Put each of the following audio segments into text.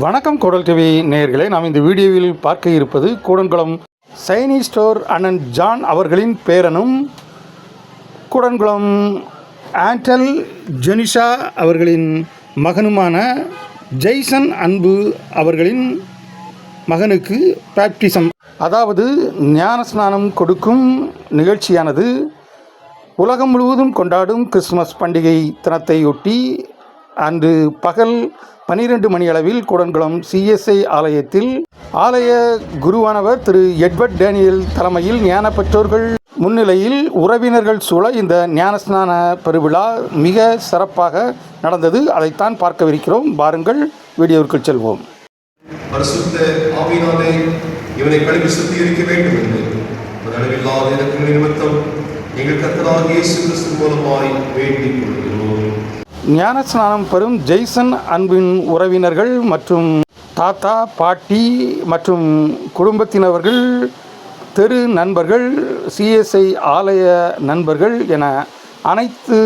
வணக்கம் குடல் டிவி நேயர்களே. நாம் இந்த வீடியோவில் பார்க்க இருப்பது கூடன்குளம் சைனி ஸ்டோர் அண்ணன் ஜான் அவர்களின் பேரனும் கூடன்குளம் ஆண்டல் ஜெனிஷா அவர்களின் மகனுமான ஜெய்சன் அன்பு அவர்களின் மகனுக்கு பேப்டிசம் அதாவது ஞானஸ்நானம் கொடுக்கும் நிகழ்ச்சியானது உலகம் முழுவதும் கொண்டாடும் கிறிஸ்துமஸ் பண்டிகை தினத்தையொட்டி அன்று பகல் பனிரெண்டு மணி அளவில் கூடன்குளம் சிஎஸ்ஐ ஆலயத்தில் ஆலய குருவானவர் திரு எட்வர்ட் டேனியல் தலைமையில் ஞான பெற்றோர்கள் முன்னிலையில் உறவினர்கள் சூழ இந்த ஞானஸ்நான பெருவிழா மிக சிறப்பாக நடந்தது. அதைத்தான் பார்க்கவிருக்கிறோம். பாருங்கள் வீடியோவிற்குள் செல்வோம். பரிசுத்த ஆவியினாலே இவனை கழுவி சுத்திகரிக்க வேண்டும் என்று. அளவில்லாத இறக்கங்கள் நிமித்தம் எங்கள் கத்தராக இயேசு கிறிஸ்து மூலமாய் வேண்டிக் கொள்கிறோம். ஞானஸ்நானம் பெறும் ஜெய்சன் அன்பின் உறவினர்கள் மற்றும் தாத்தா பாட்டி மற்றும் குடும்பத்தினவர்கள் தெரு நண்பர்கள் சிஎஸ்ஐ ஆலய நண்பர்கள் என அனைத்து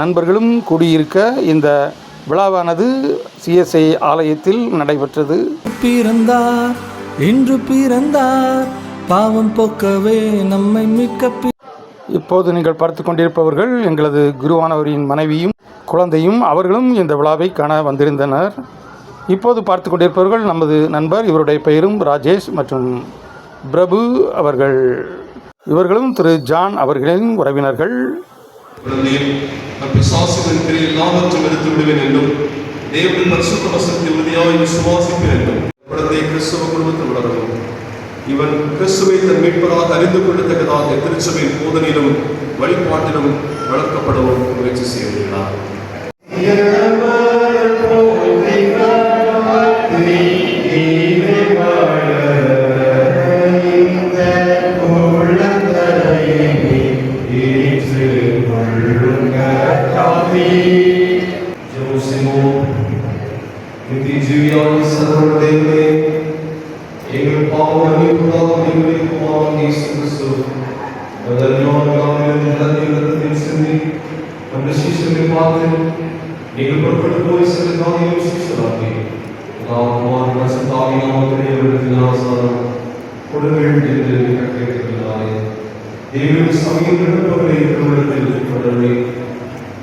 நண்பர்களும் கூடியிருக்க இந்த விழாவானது சிஎஸ்ஐ ஆலயத்தில் நடைபெற்றது. பிறந்தார் இன்று பிறந்தார் பாவம் போக்கவே நம்மை மிக்க இப்போது நீங்கள் பார்த்து கொண்டிருப்பவர்கள் எங்களது குருவானவரின் மனைவியும் குழந்தையும் அவர்களும் இந்த விழாவை காண வந்திருந்தனர். இப்போது பார்த்து கொண்டிருப்பவர்கள் நமது நண்பர் இவருடைய பெயரும் ராஜேஷ் மற்றும் பிரபு அவர்கள். இவர்களும் திரு ஜான் அவர்களின் உறவினர்கள். தேவனின் பரிசுத்த வசத்தை விசுவாசிப்பேன் குழந்தை கிறிஸ்துவ குடும்பத்தில் வளரவும். இவன் கிறிஸ்துவை தன் மீட்பதாக அறிந்து கொள்ளத்தக்கதாக திருச்சபையின் போதனையிலும் வழிபாட்டிலும் வளர்க்கப்படவும் முயற்சி செய்கிறார். எங்கள்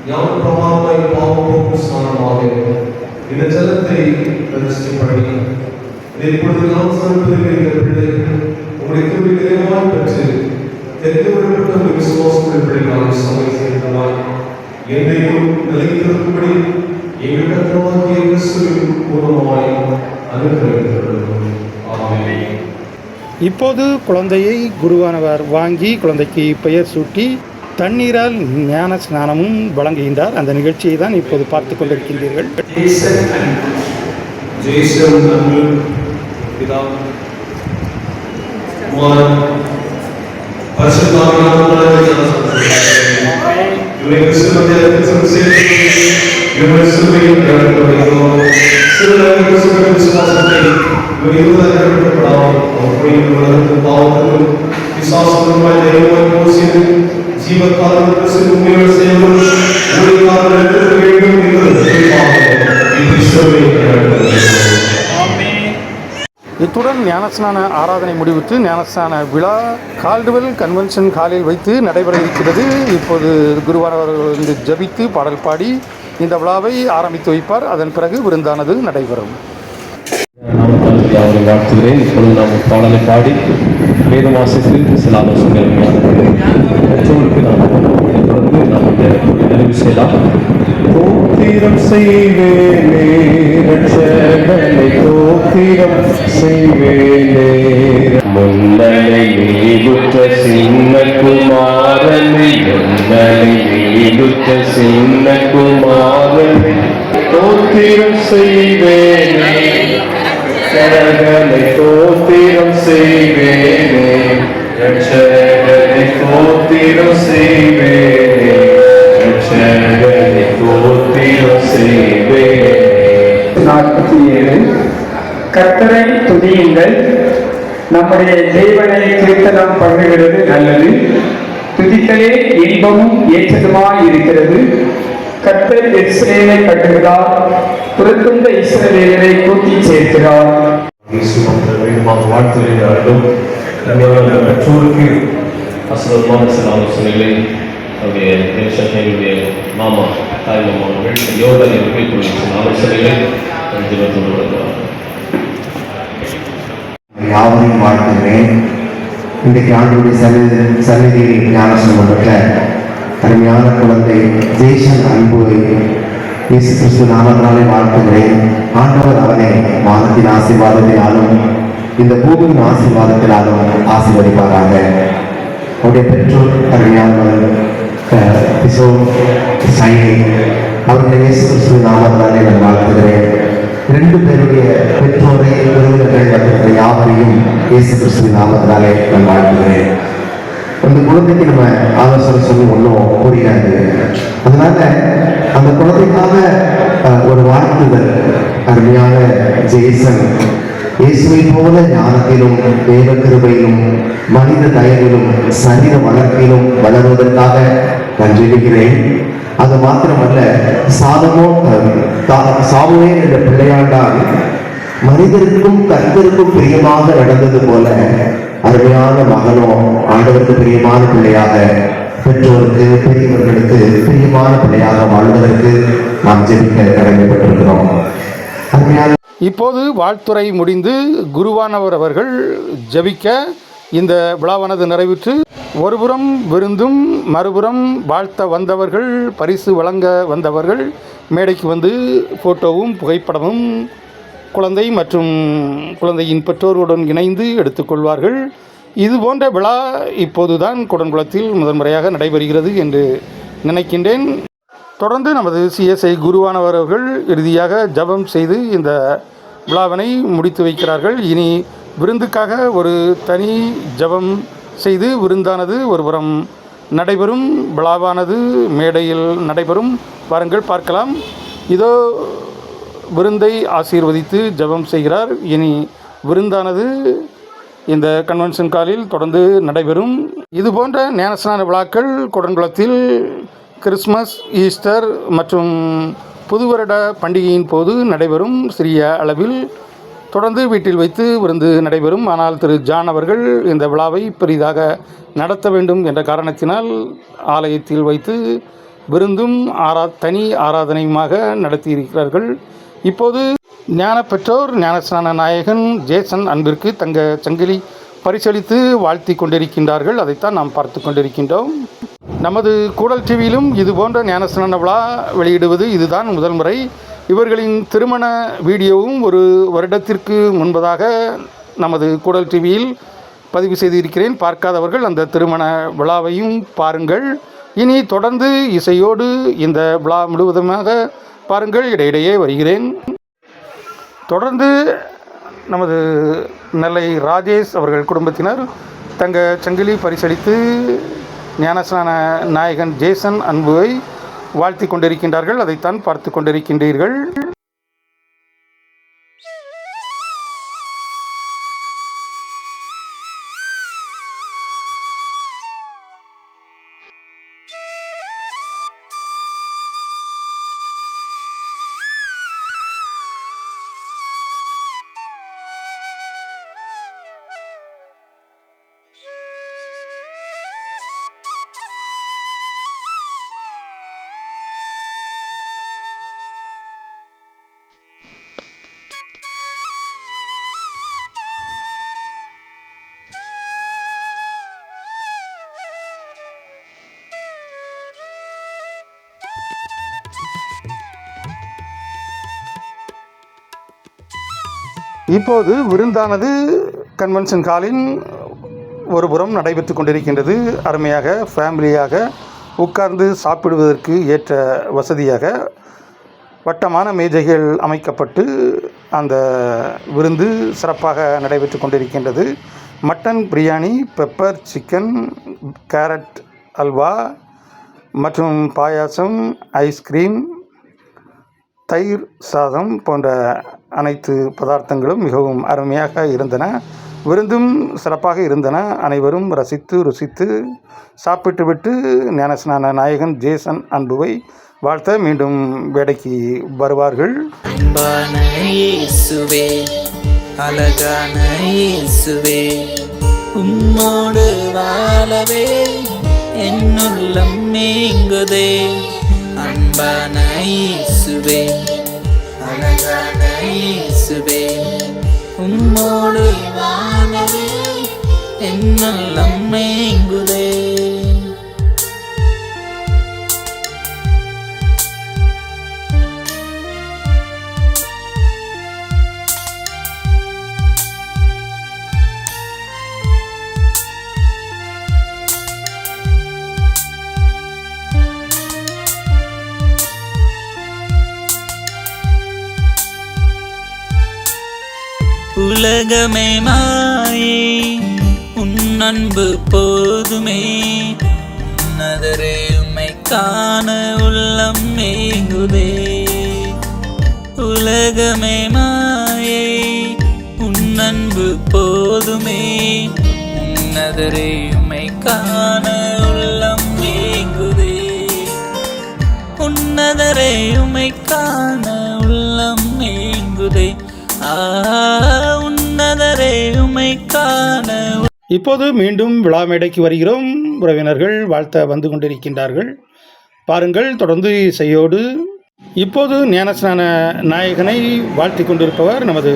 ஞான பிரமாணமாய் பாவம் போக்கும் இந்த ஜலத்தை பிரதிஷ்டை பண்ணி இதை இப்பொழுது நாம் சமர்ப்பதில் பிள்ளை உங்களுடைய திரும்பி நிறைவாய் பெற்று தெரிந்துவிடப்பட்ட ஒரு விசுவாசத்தில் பிள்ளைகளாக சமை சேர்ந்ததாய் என்னையும் நிலைத்திருக்கும்படி எங்கள் கத்தவாகிய கிறிஸ்துவின் பூர்வமாய் அனுகிரகித்துள்ளோம் ஆமென். இப்போது குழந்தையை குருவானவர் வாங்கி குழந்தைக்கு பெயர் சூட்டி தண்ணீரால் ஞான ஸ்நானமும் வழங்குகின்றார். அந்த நிகழ்ச்சியை தான் இப்போது பார்த்து கொண்டிருக்கின்றீர்கள். ஜெய்சன் அன்பு வேண்டும் என்று இத்துடன் ஞானஸ்நான ஆராதனை முடிவுற்று ஞானஸ்நான விழா கால்டுவெல் கன்வென்ஷன் ஹாலில் வைத்து நடைபெற இருக்கிறது இப்போது குருவானவர்கள் வந்து ஜபித்து பாடல் பாடி இந்த விழாவை ஆரம்பித்து வைப்பார் அதன் பிறகு விருந்தானது நடைபெறும் அவரை வாழ்த்துகிறேன் இப்பொழுது நாம் பாடலை பாடி வேதம் வாசித்து சில ஆலோசனைகள் மற்றவர்களுக்கு நாம் இதை தொடர்ந்து நாம் இந்த நிறைவு செய்யலாம் தோத்திரம் செய்வேனே ரட்சகனை தோத்திரம் செய்வேனே முன்னலை நீடுத்த சின்ன குமாரனை முன்னலை நீடுத்த சின்ன குமாரனை தோத்திரம் செய்வேனே ரட்சகனை தோத்திரம் செய்வேனே நாற்பத்தி ஏழு கர்த்தரை துதியுங்கள் நம்முடைய தேவனை கீர்த்தனம் பண்ணுகிறது நல்லது துதித்தலே இன்பமும் ஏற்றதுமாய் இருக்கிறது கர்த்தர் எருசலேமை கட்டுகிறார் புறத்துண்ட இஸ்ரவேலரை கூட்டி சேர்க்கிறார் நம்மளுடைய பெற்றோருக்கு அசுரமான சில ஆலோசனைகளை அவருடைய தேசத்தினுடைய மாமா தாய் மாமா அவர்கள் யோகா எப்படி சில ஆலோசனைகளை ஜீவத்தோடு வருகிறார் யாவரையும் வாழ்த்துகிறேன். இன்றைக்கு ஆண்டுடைய சன்னிதி சந்நிதியில் ஞானசனம் பெற்ற அருமையான குழந்தை ஜெய்சன் அன்புவை இயேசு கிறிஸ்து நாமத்தினாலே வாழ்த்துகிறேன். ஆண்டவர் அவனை வானத்தின் ஆசீர்வாதத்தினாலும் இந்த பூமியின் ஆசீர்வாதத்தினாலும் ஆசீர்வதிப்பாராக. அவருடைய பெற்றோர் அருமையானவர் அஹ், சைனி அவர்களை இயேசு கிறிஸ்து நாமத்தினாலே நான் வாழ்த்துகிறேன். ரெண்டு பேருடைய பெற்றோரை உறவினர்கள் வந்திருக்கிற யாவரையும் இயேசு கிறிஸ்துவின் நாமத்தினாலே நான் வாழ்த்துகிறேன். அந்த குழந்தைக்கு நம்ம ஆலோசனை சொல்லி ஒன்றும் புரியாது. அதனால அந்த குழந்தைக்காக ஒரு வாழ்த்துதல் அருமையான ஜெய்சன் இயேசுவை போல ஞானத்திலும் தேவக்கிருபையிலும் மனித தயவிலும் சரீர வளர்ப்பிலும் வளருவதற்காக நான் ஜெபிக்கிறேன் அது மாத்திரமல்ல சாதமோ சாமுவே என்ற பிள்ளையாண்டால் மனிதருக்கும் கர்த்தருக்கும் பிரியமாக நடந்தது போல அருமையான மகனோ ஆண்டவருக்கு பிரியமான பிள்ளையாக பெற்றோருக்கு பெரியவர்களுக்கு பிரியமான பிள்ளையாக வாழ்வதற்கு நாம் ஜெபிக்க கடமைப்பட்டிருக்கிறோம். அருமையான இப்போது வாழ்த்துறை முடிந்து குருவானவர் அவர்கள் ஜபிக்க இந்த விழாவானது நிறைவுற்று. ஒருபுறம் விருந்தும் மறுபுறம் வாழ்த்த வந்தவர்கள் பரிசு வழங்க வந்தவர்கள் மேடைக்கு வந்து ஃபோட்டோவும் புகைப்படமும் குழந்தை மற்றும் குழந்தையின் பெற்றோர்களுடன் இணைந்து எடுத்துக்கொள்வார்கள் இது போன்ற விழா இப்போதுதான் குடன்குளத்தில் முதன்முறையாக நடைபெறுகிறது என்று நினைக்கின்றேன். தொடர்ந்து நமது சிஎஸ்ஐ குருவானவர் அவர்கள் இறுதியாக ஜெபம் செய்து இந்த விழாவினை முடித்து வைக்கிறார்கள். இனி விருந்துக்காக ஒரு தனி ஜெபம் செய்து விருந்தானது ஒருபுறம் நடைபெறும். விழாவானது மேடையில் நடைபெறும். வாருங்கள் பார்க்கலாம். இதோ விருந்தை ஆசீர்வதித்து ஜெபம் செய்கிறார். இனி விருந்தானது இந்த கன்வென்ஷன் காலில் தொடர்ந்து நடைபெறும். இது போன்ற ஞானஸ்நான விழாக்கள் குடன்குளத்தில் கிறிஸ்மஸ் ஈஸ்டர் மற்றும் புது வருட பண்டிகையின் போது நடைபெறும் சிறிய அளவில் தொடர்ந்து வீட்டில் வைத்து விருந்து நடைபெறும். ஆனால் திரு ஜான் அவர்கள் இந்த விழாவை பெரிதாக நடத்த வேண்டும் என்ற காரணத்தினால் ஆலயத்தில் வைத்து விருந்தும் ஆரா தனி ஆராதனையுமாக நடத்தியிருக்கிறார்கள். இப்போது ஞான பெற்றோர் ஞானஸ்நான நாயகன் ஜேசன் அன்பிற்கு தங்க சங்கிலி பரிசளித்து வாழ்த்தி கொண்டிருக்கின்றார்கள். அதைத்தான் நாம் பார்த்து கொண்டிருக்கின்றோம். நமது கூடல் டிவியிலும் இது போன்ற ஞானஸ்நான விழா வெளியிடுவது இதுதான் முதல் முறை. இவர்களின் திருமண வீடியோவும் ஒரு வருடத்திற்கு முன்பதாக நமது கூடல் டிவியில் பதிவு செய்திருக்கிறேன். பார்க்காதவர்கள் அந்த திருமண விழாவையும் பாருங்கள். இனி தொடர்ந்து இசையோடு இந்த விழா முழுவதுமாக பாருங்கள். இடையிடையே வருகிறேன். தொடர்ந்து நமது நெல்லை ராஜேஷ் அவர்கள் குடும்பத்தினர் தங்க சங்கிலி பரிசளித்து ஞானஸ்நான நாயகன் ஜேசன் அன்புவை வாழ்த்தி கொண்டிருக்கின்றார்கள். அதைத்தான் பார்த்து கொண்டிருக்கின்றீர்கள். இப்போது விருந்தானது கன்வென்ஷன் ஹாலின் ஒரு புறம் நடைபெற்று கொண்டிருக்கின்றது. அருமையாக ஃபேமிலியாக உட்கார்ந்து சாப்பிடுவதற்கு ஏற்ற வசதியாக வட்டமான மேஜைகள் அமைக்கப்பட்டு அந்த விருந்து சிறப்பாக நடைபெற்று கொண்டிருக்கின்றது. Mutton biryani pepper chicken carrot halwa மற்றும் பாயாசம் ஐஸ்கிரீம் தயிர் சாதம் போன்ற அனைத்து பதார்த்தங்களும் மிகவும் அருமையாக இருந்தன. விருந்தும் சிறப்பாக இருந்தன. அனைவரும் ரசித்து ருசித்து சாப்பிட்டுவிட்டு ஞானஸ்நான நாயகன் ஜேசன் அன்புவை வாழ்த்த மீண்டும் வேடைக்கு வருவார்கள். அன்பான சுவே அழகான இயேசுவே உம்மோடு வாழவே என்னுள்ளம் மேங்குதே அன்பான இயேசுவே அழகான இயேசுவே உம்மோடு வாழவே என்னுள்ளம் மேங்குதே. உலகமே மாயே. உன் அன்பு போதுமே. உன்னதரே உம்மை காண உள்ளம் மேங்குதே உலகமே மாயே. உன் அன்பு போதுமே. உன்னதரே உம்மை காண உள்ளம் மேங்குதே உன்னதரே உம்மை காண இப்போது மீண்டும் விழா மேடைக்கு வருகிறோம். உறவினர்கள் வாழ்த்த வந்து கொண்டிருக்கின்றார்கள். பாருங்கள் தொடர்ந்து இசையோடு. இப்போது ஞானஸ்நான நாயகனை வாழ்த்தி கொண்டிருப்பவர் நமது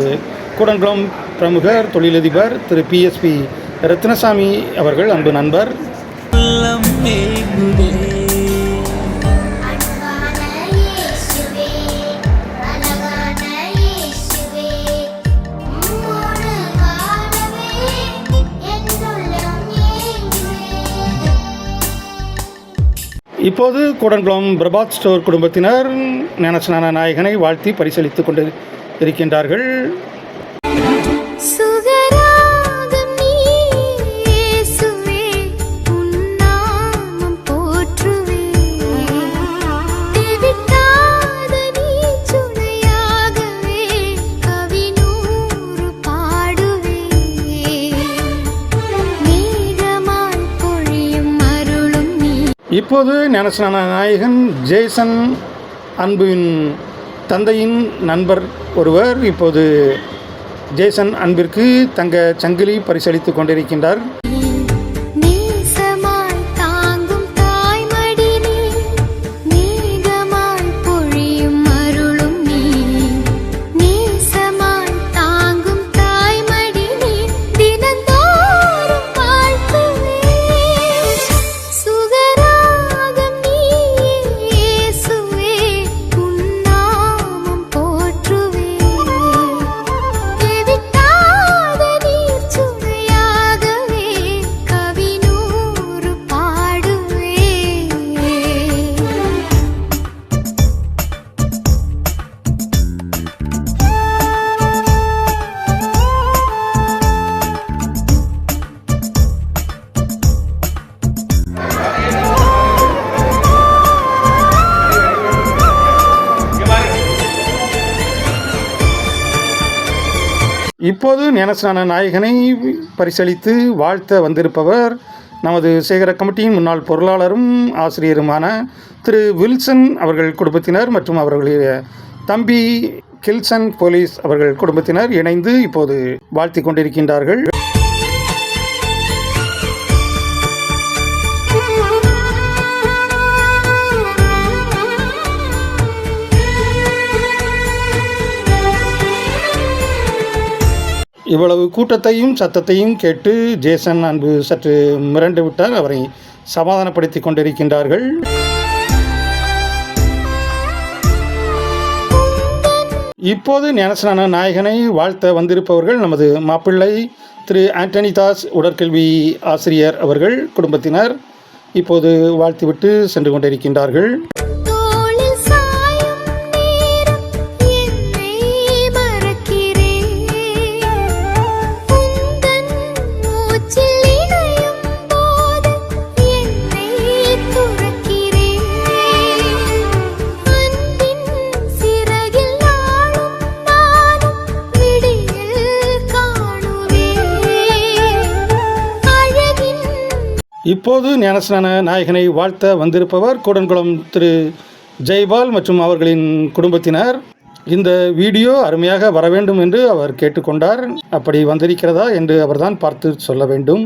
கூடங்குளம் பிரமுகர் தொழிலதிபர் திரு பிஎஸ்பி ரத்னசாமி அவர்கள் அன்பு நண்பர். இப்போது கூடங்குளம் பிரபாத் ஸ்டோர் குடும்பத்தினர் ஞானஸ்நான நாயகனை வாழ்த்தி பரிசளித்துக் கொண்டு இருக்கின்றார்கள் இப்போது ஞானஸ்நான நாயகன் ஜேசன் அன்புவின் தந்தையின் நண்பர் ஒருவர். இப்போது ஜேசன் அன்பிற்கு தங்க சங்கிலி பரிசளித்துக் கொண்டிருக்கின்றார். இப்போது ஞானஸ்நான நாயகனை பரிசளித்து வாழ்த்த வந்திருப்பவர் நமது சேகர கமிட்டியின் முன்னாள் பொருளாளரும் ஆசிரியருமான திரு வில்சன் அவர்கள் குடும்பத்தினர் மற்றும் அவர்களுடைய தம்பி கில்சன் போலீஸ் அவர்கள் குடும்பத்தினர் இணைந்து இப்போது வாழ்த்தி கொண்டிருக்கின்றார்கள். இவ்வளவு கூட்டத்தையும் சத்தத்தையும் கேட்டு ஜேசன் அன்பு சற்று மிரண்டு விட்டார். அவரை சமாதானப்படுத்தி கொண்டிருக்கின்றார்கள். இப்போது ஞானசனான நாயகனை வாழ்த்த வந்திருப்பவர்கள் நமது மாப்பிள்ளை திரு ஆண்டனி தாஸ் உடற்கல்வி ஆசிரியர் அவர்கள் குடும்பத்தினர். இப்போது வாழ்த்துவிட்டு சென்று கொண்டிருக்கின்றார்கள். இப்போது ஞானஸ்நான நாயகனை வாழ்த்த வந்திருப்பவர் கூடன்குளம் திரு ஜெய்பால் மற்றும் அவர்களின் குடும்பத்தினர். இந்த வீடியோ அருமையாக வர வேண்டும் என்று அவர் கேட்டுக்கொண்டார். அப்படி வந்திருக்கிறதா என்று அவர்தான் பார்த்து சொல்ல வேண்டும்.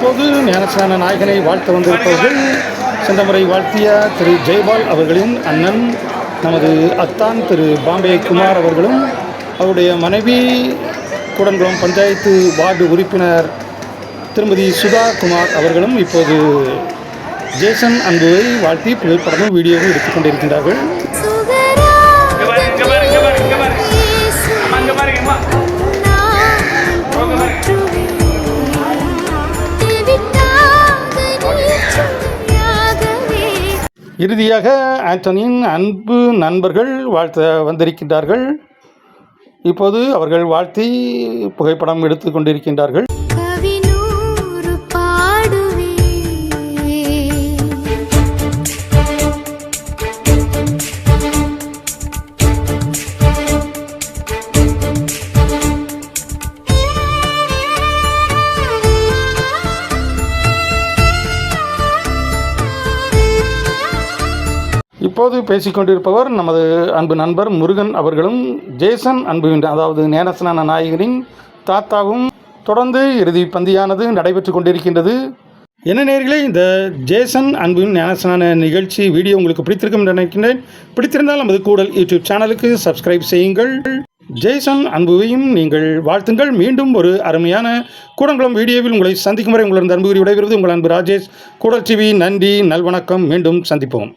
இப்போது ஞானஸ்நான நாயகனை வாழ்த்த வந்திருப்பவர்கள். சென்ற முறை வாழ்த்திய திரு ஜெய்பால் அவர்களின் அண்ணன் நமது அத்தான் திரு பாம்பே குமார் அவர்களும் அவருடைய மனைவி கூடன்குளம் பஞ்சாயத்து வார்டு உறுப்பினர் திருமதி சுதா குமார் அவர்களும் இப்போது ஜேசன் அன்புவை வாழ்த்தி புகைப்படமும் வீடியோவும் எடுத்துக்கொண்டிருக்கின்றார்கள் இறுதியாக ஆண்டனியின் அன்பு நண்பர்கள் வாழ்த்த வந்திருக்கின்றார்கள். இப்போது அவர்கள் வாழ்த்தி புகைப்படம் எடுத்து கொண்டிருக்கின்றார்கள். இப்போது பேசிக்கொண்டிருப்பவர் நமது அன்பு நண்பர் முருகன் அவர்களும் ஜேசன் அன்புவின் அதாவது நேரசனான நாயகனின் தாத்தாவும் தொடர்ந்து இறுதி பந்தியானது நடைபெற்று கொண்டிருக்கின்றது. என்ன நேர்களே இந்த ஜேசன் அன்புவின் ஞானசனான நிகழ்ச்சி வீடியோ உங்களுக்கு பிடித்திருக்கும் என்று நினைக்கின்றேன். பிடித்திருந்தால் நமது கூடல் யூடியூப் சேனலுக்கு சப்ஸ்கிரைப் செய்யுங்கள். ஜேசன் அன்புவையும் நீங்கள் வாழ்த்துங்கள். மீண்டும் ஒரு அருமையான கூடங்குளம் வீடியோவில் உங்களை சந்திக்கும் வரை உங்களது அன்பு விடைபெறுவது உங்கள் அன்பு ராஜேஷ். கூடல் டிவி நன்றி நல்வணக்கம். மீண்டும் சந்திப்போம்.